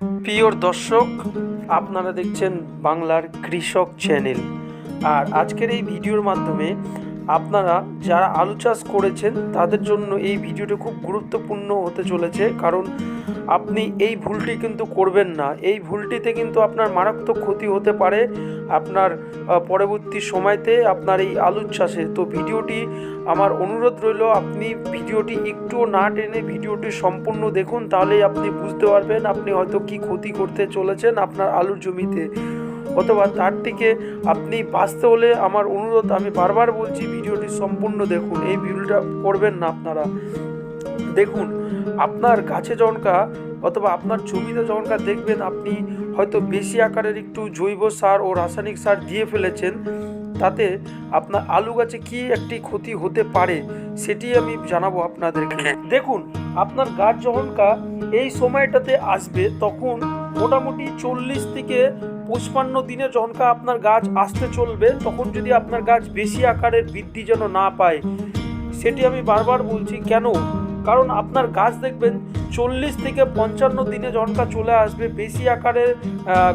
প্রিয় দর্শক আপনারা দেখছেন বাংলার কৃষক চ্যানেল। আর আজকের এই ভিডিওর মাধ্যমে আপনারা যারা আলু চাষ করেছেন, তাদের জন্য এই ভিডিওটি খুব গুরুত্বপূর্ণ হতে চলেছে, কারণ আপনি এই ভুলটি কিন্তু করবেন না। এই ভুলটিতে কিন্তু আপনার মারাত্মক ক্ষতি হতে পারে। আপনার পরবর্তী সময়তে আপনার এই আলুর চাষে। তো ভিডিওটি আমার অনুরোধ রইল, আপনি ভিডিওটি একটুও না টেনে ভিডিওটি সম্পূর্ণ দেখুন, তাহলেই আপনি বুঝতে পারবেন আপনি হয়তো কি ক্ষতি করতে চলেছেন আপনার আলুর জমিতে। অথবা তার থেকে আপনি বাঁচতে হলে আমার অনুরোধ, আমি বারবার বলছি ভিডিওটি সম্পূর্ণ দেখুন। এই ভিডিওটা করবেন না আপনারা। দেখুন, আপনার গাছে জনকা অথবা আপনার জমিতে জনকা দেখবেন আপনি হয়তো বেশি আকারের একটু জৈব সার ও রাসায়নিক সার দিয়ে ফেলেছেন। তাতে আপনার আলু গাছে কি একটি ক্ষতি হতে পারে সেটি আমি জানাব আপনাদেরকে। দেখুন, আপনার গাছ যখনকা এই সময়টাতে আসবে, তখন মোটামুটি চল্লিশ থেকে পঁচপান্ন দিনে যখনকা আপনার গাছ আসতে চলবে, তখন যদি আপনার গাছ বেশি আকারের বৃদ্ধি যেন না পায়, সেটি আমি বারবার বলছি। কেন? কারণ আপনার গাছ দেখবেন, চল্লিশ থেকে পঞ্চান্ন দিনে জনকা চলে আসবে, বেশি আকারের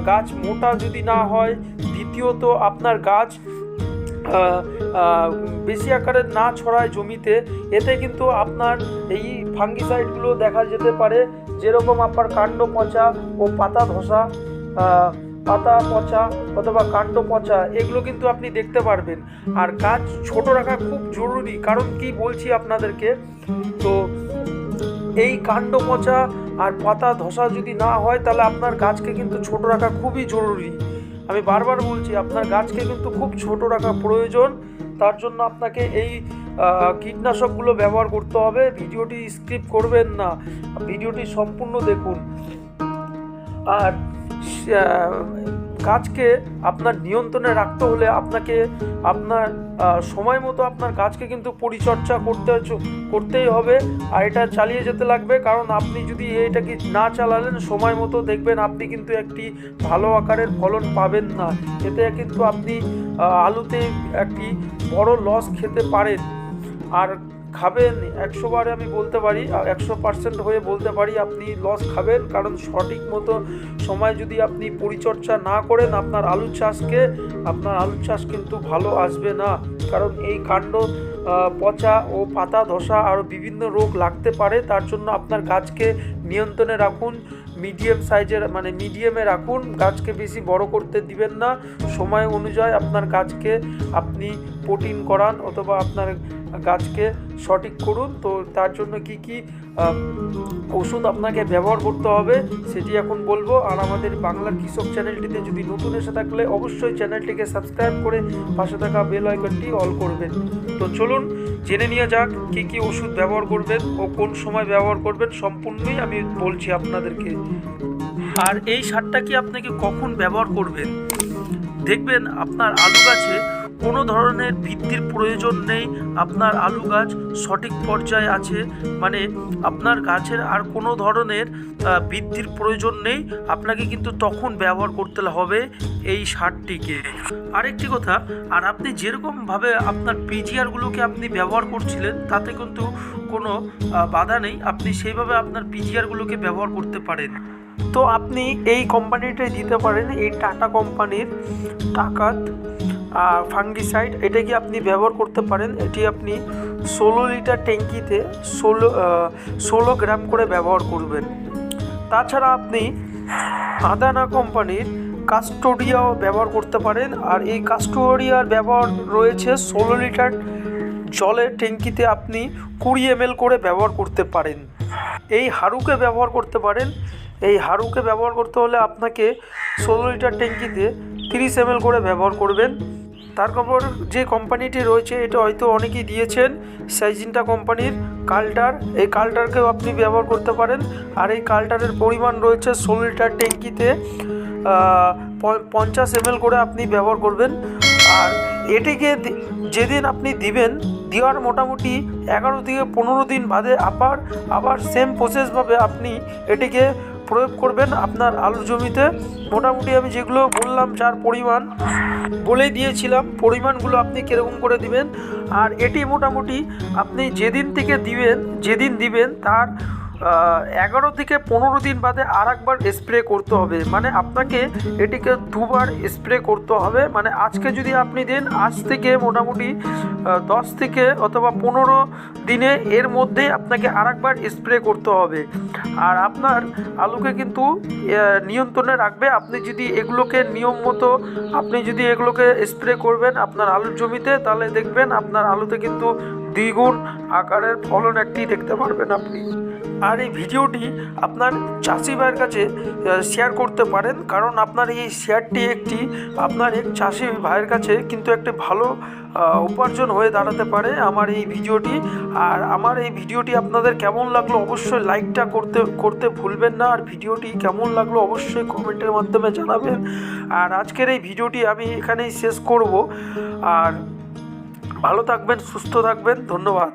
গাছ মোটা যদি না হয়, দ্বিতীয়ত আপনার গাছ বেশি আকারে না ছড়ায় জমিতে, এতে কিন্তু আপনার এই ফাঙ্গিসাইডগুলো দেখা যেতে পারে, যেরকম আপনার কাণ্ড পচা ও পাতা ধসা পাতা পচা অথবা কাণ্ড পচা, এগুলো কিন্তু আপনি দেখতে পারবেন। আর গাছ ছোট রাখা খুব জরুরি, কারণ কি বলছি আপনাদেরকে? তো এই কাণ্ড পচা আর পাতা ধসা যদি না হয়, তাহলে আপনার গাছকে কিন্তু ছোট রাখা খুবই জরুরি। আমি বারবার বলছি, আপনার গাছকে কিন্তু খুব ছোট রাখা প্রয়োজন। তার জন্য আপনাকে এই কীটনাশকগুলো ব্যবহার করতে হবে। ভিডিওটি স্কিপ করবেন না। ভিডিওটি সম্পূর্ণ দেখুন। আর গাছকে আপনার নিয়ন্ত্রণে রাখতে হলে আপনাকে আপনার সময় মতো আপনার গাছকে কিন্তু পরিচর্যা করতে করতেই হবে। আর এটা চালিয়ে যেতে লাগবে, কারণ আপনি যদি এটাকে না চালালেন, সময় মতো দেখবেন আপনি কিন্তু একটি ভালো আকারের ফলন পাবেন না। এতে কিন্তু আপনি আলুতে একটি বড় লস খেতে পারেন। আর খাবেন, একশো বারে আমি বলতে পারি একশো পার্সেন্ট হয়ে বলতে পারি আপনি লস খাবেন, কারণ সঠিক মতো সময় যদি আপনি পরিচর্যা না করেন আপনার আলু চাষকে, আপনার আলু চাষ কিন্তু ভালো আসবে না। কারণ এই কাণ্ড পচা ও পাতা, ধসা আরও বিভিন্ন রোগ লাগতে পারে, তার জন্য আপনার গাছকে নিয়ন্ত্রণে রাখুন মিডিয়াম সাইজের মানে মিডিয়ামে রাখুন, গাছকে বেশি বড় করতে দিবেন না, সময় অনুযায়ী আপনার গাছকে আপনি প্রোটিন করান অথবা আপনার গাছকে সঠিক করুন, তো তার জন্য কি কি ওষুধ আপনাকে ব্যবহার করতে হবে, সেটি এখন বলব। আর আমাদের বাংলার কৃষক চ্যানেলটিতে যদি নতুন এসে থাকলে অবশ্যই চ্যানেলটিকে সাবস্ক্রাইব করে পাশে থাকা বেল আইকনটি অল করবেন। তো চলুন, জেনে নিয়ে যাক কি কি ওষুধ ব্যবহার করবেন ও কোন সময় ব্যবহার করবেন, সম্পূর্ণই আমি বলছি আপনাদেরকে। আর এই সারটা কি আপনাকে কখন ব্যবহার করবেন? দেখবেন আপনার আলু গাছে কোনো ধরনের ভিত্তির প্রয়োজন নেই। আপনার আলু গাছ সঠিক পর্যায়ে আছে। মানে আপনার গাছের আর কোনো ধরনের বৃদ্ধির প্রয়োজন নেই। আপনাকে কিন্তু তখন ব্যবহার করতে হবে এই সারটিকে। আরেকটি কথা, আর আপনি যেরকমভাবে আপনার পিজিআরগুলোকে আপনি ব্যবহার করছিলেন, তাতে কিন্তু কোনো বাধা নেই। আপনি সেইভাবে আপনার পিজিআরগুলোকে ব্যবহার করতে পারেন। তো আপনি এই কোম্পানিটাই দিতে পারেন, এই টাটা কোম্পানির টাকাত ফাঙ্গিসাইড এটা কি আপনি ব্যবহার করতে পারেন? এটি আপনি ষোলো লিটার ট্যাঙ্কিতে ষোলো ষোলো গ্রাম করে ব্যবহার করবেন। তাছাড়া আপনি আদানা কোম্পানির কাস্টোডিয়াও ব্যবহার করতে পারেন। আর এই কাস্টোডিয়ার ব্যবহার রয়েছে ষোলো লিটার জলের ট্যাঙ্কিতে আপনি কুড়ি এম করে ব্যবহার করতে পারেন। এই হারুকে ব্যবহার করতে পারেন। এই হারুকে ব্যবহার করতে হলে আপনাকে ষোলো লিটার ট্যাঙ্কিতে তিরিশ এম করে ব্যবহার করবেন। তারপর যে কোম্পানিটি রয়েছে, এটা হয়তো অনেকেই দিয়েছেন সাইজিনটা কোম্পানির কালটার এই কালটারকেও আপনি ব্যবহার করতে পারেন। আর এই কালটারের পরিমাণ রয়েছে ষোলো লিটার ট্যাঙ্কিতে পঞ্চাশ এম করে আপনি ব্যবহার করবেন। আর এটিকে যেদিন আপনি দিবেন, দেওয়ার মোটামুটি এগারো থেকে পনেরো দিন বাদে আবার আবার সেম প্রসেসভাবে আপনি এটিকে প্রয়োগ করবেন আপনার আলুর জমিতে। মোটামুটি আমি যেগুলো বললাম যার পরিমাণ বলেই দিয়েছিলাম, পরিমাণগুলো আপনি কীরকম করে দিবেন। আর এটি মোটামুটি আপনি যেদিন থেকে দিবেন, যেদিন দিবেন তার এগারো থেকে পনেরো দিন বাদে আর একবার স্প্রে করতে হবে। মানে আপনাকে এটিকে দুবার স্প্রে করতে হবে। মানে আজকে যদি আপনি দেন, আজ থেকে মোটামুটি দশ থেকে অথবা পনেরো দিনে এর মধ্যে আপনাকে আর একবার স্প্রে করতে হবে। আর আপনার আলুকে কিন্তু নিয়ন্ত্রণে রাখবে। আপনি যদি এগুলোকে নিয়ম মতো, আপনি যদি এগুলোকে স্প্রে করবেন আপনার আলুর জমিতে, তাহলে দেখবেন আপনার আলুতে কিন্তু দ্বিগুণ আকারের ফলন একটি দেখতে পারবেন আপনি। আর এই ভিডিওটি আপনার চাষি ভাইয়ের কাছে শেয়ার করতে পারেন। কারণ আপনার এই শেয়ারটি একটি, আপনার এক চাষি ভাইয়ের কাছে কিন্তু একটি ভালো উপার্জন হয়ে দাঁড়াতে পারে আমার এই ভিডিওটি। আর আমার এই ভিডিওটি আপনাদের কেমন লাগল অবশ্যই লাইকটা করতে করতে ভুলবেন না। আর ভিডিওটি কেমন লাগল অবশ্যই কমেন্টের মাধ্যমে জানাবেন। আর আজকের এই ভিডিওটি আমি এখানেই শেষ করব। আর ভালো থাকবেন, সুস্থ থাকবেন। ধন্যবাদ।